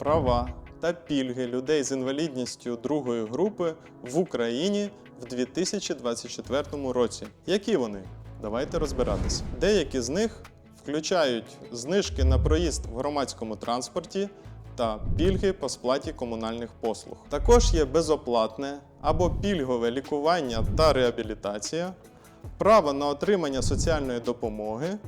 права та пільги людей з інвалідністю другої групи в Україні в 2024 році. Які вони? Давайте розбиратися. Деякі з них включають знижки на проїзд в громадському транспорті та пільги по сплаті комунальних послуг. Також є безоплатне або пільгове лікування та реабілітація, право на отримання соціальної допомоги,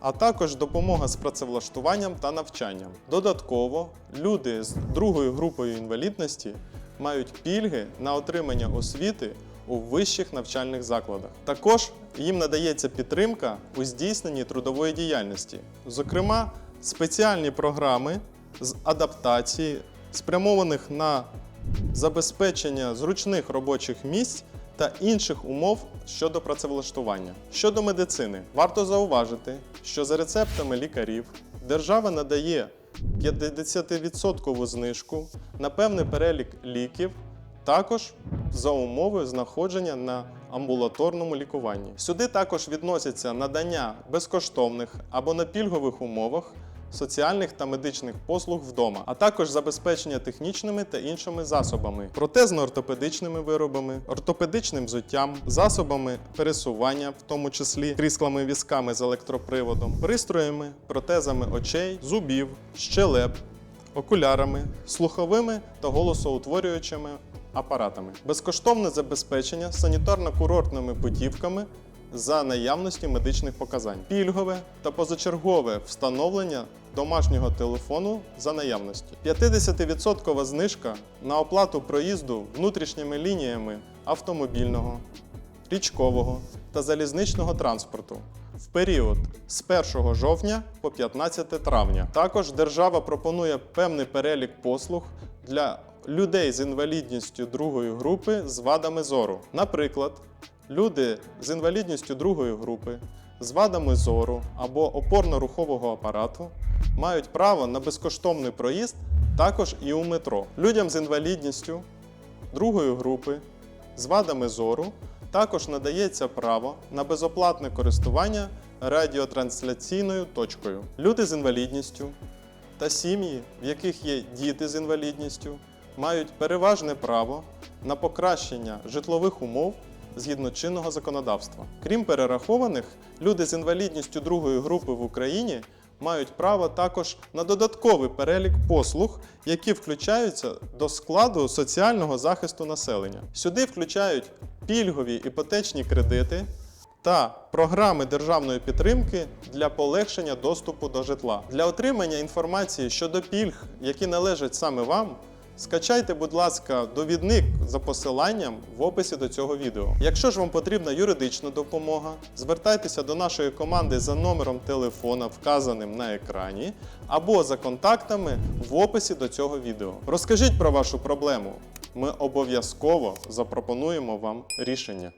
а також допомога з працевлаштуванням та навчанням. Додатково, люди з другою групою інвалідності мають пільги на отримання освіти у вищих навчальних закладах. Також їм надається підтримка у здійсненні трудової діяльності, зокрема, спеціальні програми з адаптації, спрямованих на забезпечення зручних робочих місць та інших умов щодо працевлаштування. Щодо медицини, варто зауважити, що за рецептами лікарів держава надає 50% знижку на певний перелік ліків, також за умови знаходження на амбулаторному лікуванні. Сюди також відносяться надання безкоштовних або на пільгових умовах соціальних та медичних послуг вдома, а також забезпечення технічними та іншими засобами, протезно-ортопедичними виробами, ортопедичним взуттям, засобами пересування, в тому числі кріслами візками з електроприводом, пристроями, протезами очей, зубів, щелеп, окулярами, слуховими та голосоутворюючими апаратами, безкоштовне забезпечення санітарно-курортними путівками за наявності медичних показань, пільгове та позачергове встановлення домашнього телефону за наявності, 50% знижка на оплату проїзду внутрішніми лініями автомобільного, річкового та залізничного транспорту в період з 1 жовтня по 15 травня. Також держава пропонує певний перелік послуг для людей з інвалідністю другої групи з вадами зору. Наприклад, люди з інвалідністю другої групи з вадами зору або опорно-рухового апарату мають право на безкоштовний проїзд також і у метро. Людям з інвалідністю другої групи з вадами зору також надається право на безоплатне користування радіотрансляційною точкою. Люди з інвалідністю та сім'ї, в яких є діти з інвалідністю, мають переважне право на покращення житлових умов згідно чинного законодавства. Крім перерахованих, люди з інвалідністю другої групи в Україні мають право також на додатковий перелік послуг, які включаються до складу соціального захисту населення. Сюди включають пільгові іпотечні кредити та програми державної підтримки для полегшення доступу до житла. Для отримання інформації щодо пільг, які належать саме вам, скачайте, будь ласка, довідник за посиланням в описі до цього відео. Якщо ж вам потрібна юридична допомога, звертайтеся до нашої команди за номером телефона, вказаним на екрані, або за контактами в описі до цього відео. Розкажіть про вашу проблему. Ми обов'язково запропонуємо вам рішення.